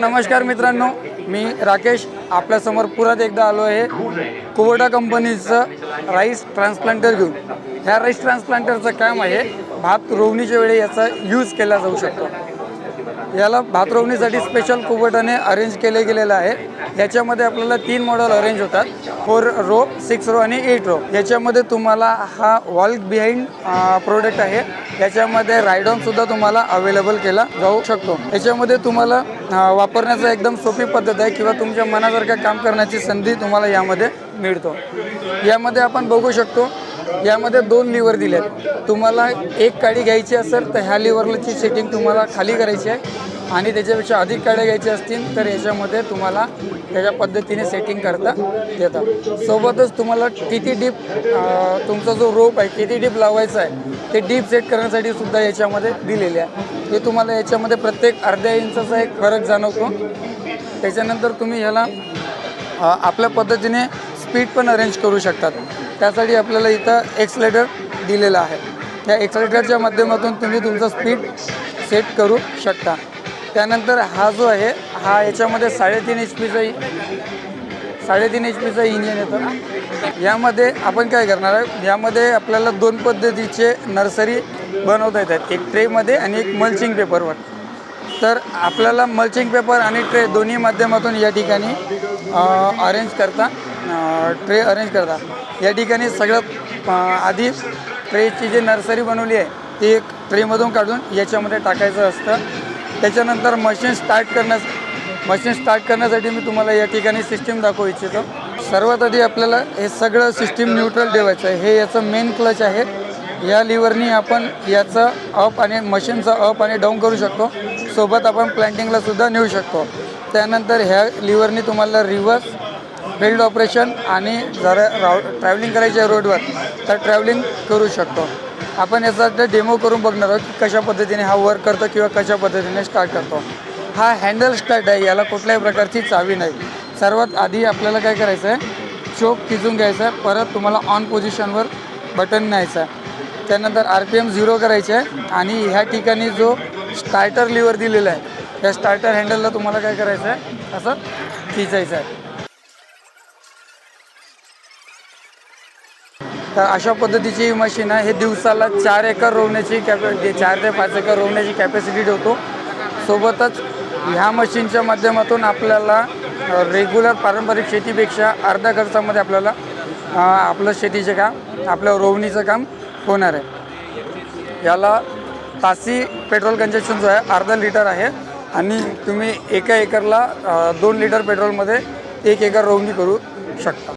नमस्कार मित्रांनो मी राकेश. आपल्यासमोर पुरात एकदा आलो आहे. कुबोटा कंपनीचं राईस ट्रान्सप्लांटर घेऊन. ह्या राईस ट्रान्सप्लांटरचं काम आहे भात रोवणीच्या वेळी याचा यूज केला जाऊ शकतो. याला भात रोवणीसाठी स्पेशल कुबोटाने अरेंज केले गेलेलं आहे. याच्यामध्ये आपल्याला तीन मॉडेल अरेंज होतात. फोर रो सिक्स रो आणि एट रो याच्यामध्ये तुम्हाला हा वॉल बिहाइंड प्रोडक्ट आहे. याच्यामध्ये रायडॉनसुद्धा तुम्हाला अवेलेबल केला जाऊ शकतो. याच्यामध्ये तुम्हाला वापरण्याचा एकदम सोपी पद्धत आहे किंवा तुमच्या मनासारखं काम करण्याची संधी तुम्हाला यामध्ये मिळतो. यामध्ये आपण बघू शकतो यामध्ये दोन लिव्हर दिले आहेत तुम्हाला एक काडी घ्यायची असेल तर ह्या लिव्हरची सेटिंग तुम्हाला खाली करायची आहे. आणि त्याच्यापेक्षा अधिक काड्या घ्यायच्या असतील तर याच्यामध्ये तुम्हाला त्याच्या पद्धतीने सेटिंग करता येतात सोबतच तुम्हाला किती डीप तुमचा जो रोप आहे किती डीप लावायचा आहे ते डीप सेट करण्यासाठी सुद्धा याच्यामध्ये दिलेले आहे. हे तुम्हाला याच्यामध्ये प्रत्येक अर्ध्या इंचाचा एक फरक जाणवतो. त्याच्यानंतर तुम्ही ह्याला आपल्या पद्धतीने स्पीड पण अरेंज करू शकतात. त्यासाठी आपल्याला इथं एक्सलेटर दिलेलं आहे. त्या एक्सलेटरच्या माध्यमातून तुम्ही तुमचं स्पीड सेट करू शकता. त्यानंतर हा जो आहे हा याच्यामध्ये साडेतीन एच पीचा साडेतीन एच पीचा इंजिन येतं. यामध्ये आपण काय करणार आहे यामध्ये आपल्याला दोन पद्धतीचे नर्सरी बनवता येतात. एक ट्रेमध्ये आणि एक मल्चिंग पेपरवर तर आपल्याला मल्चिंग पेपर आणि ट्रे दोन्ही माध्यमातून या ठिकाणी अरेंज करता ट्रे अरेंज करता. या ठिकाणी सगळं आधी ट्रेची जी नर्सरी बनवली आहे ती एक ट्रेमधून काढून याच्यामध्ये टाकायचं असतं. त्याच्यानंतर मशीन स्टार्ट करण्यास मशीन स्टार्ट करण्यासाठी मी तुम्हाला या ठिकाणी सिस्टीम दाखवू इच्छितो. सर्वात आधी आपल्याला हे सगळं सिस्टीम न्यूट्रल ठेवायचं आहे. हे याचं मेन क्लच आहे. या लिव्हरनी आपण याचं अप आणि मशीनचं अप आणि डाऊन करू शकतो. सोबत आपण प्लॅन्टिंगला सुद्धा नेऊ शकतो. त्यानंतर ह्या लिव्हरनी तुम्हाला रिव्हर्स फील्ड ऑपरेशन आणि जरा राव ट्रॅव्हलिंग करायची आहे रोडवर तर ट्रॅव्हलिंग करू शकतो. आपण याचा डेमो करून बघणार आहोत की कशा पद्धतीने हा वर्क करतो किंवा कशा पद्धतीने स्टार्ट करतो. हा हँडल स्टार्ट आहे. याला कुठल्याही प्रकारची चावी नाही. सर्वात आधी आपल्याला काय करायचं आहे चोक खिचून घ्यायचं आहे परत तुम्हाला ऑन पोझिशनवर बटन न्यायचं. आहे त्यानंतर आर पी एम झिरो करायचे आहे आणि ह्या ठिकाणी जो स्टार्टर लिव्हर दिलेला आहे त्या स्टार्टर हँडलला तुम्हाला काय करायचं आहे असं खिचायचं आहे तर अशा पद्धतीची ही मशीन आहे. हे दिवसाला चार एकर रोवण्याची कॅपॅ चार ते पाच एकर रोवण्याची कॅपॅसिटी ठेवतो. सोबतच ह्या मशीनच्या माध्यमातून आपल्याला रेग्युलर पारंपरिक शेतीपेक्षा अर्ध्या खर्चामध्ये आपल्याला आपलं शेतीचे काम आपलं रोवणीचं काम होणार आहे. याला तासी पेट्रोल कंजेक्शन जो आहे अर्धा लिटर आहे आणि तुम्ही एका एकरला दोन लिटर पेट्रोलमध्ये एक एकर रोवणी करू शकता.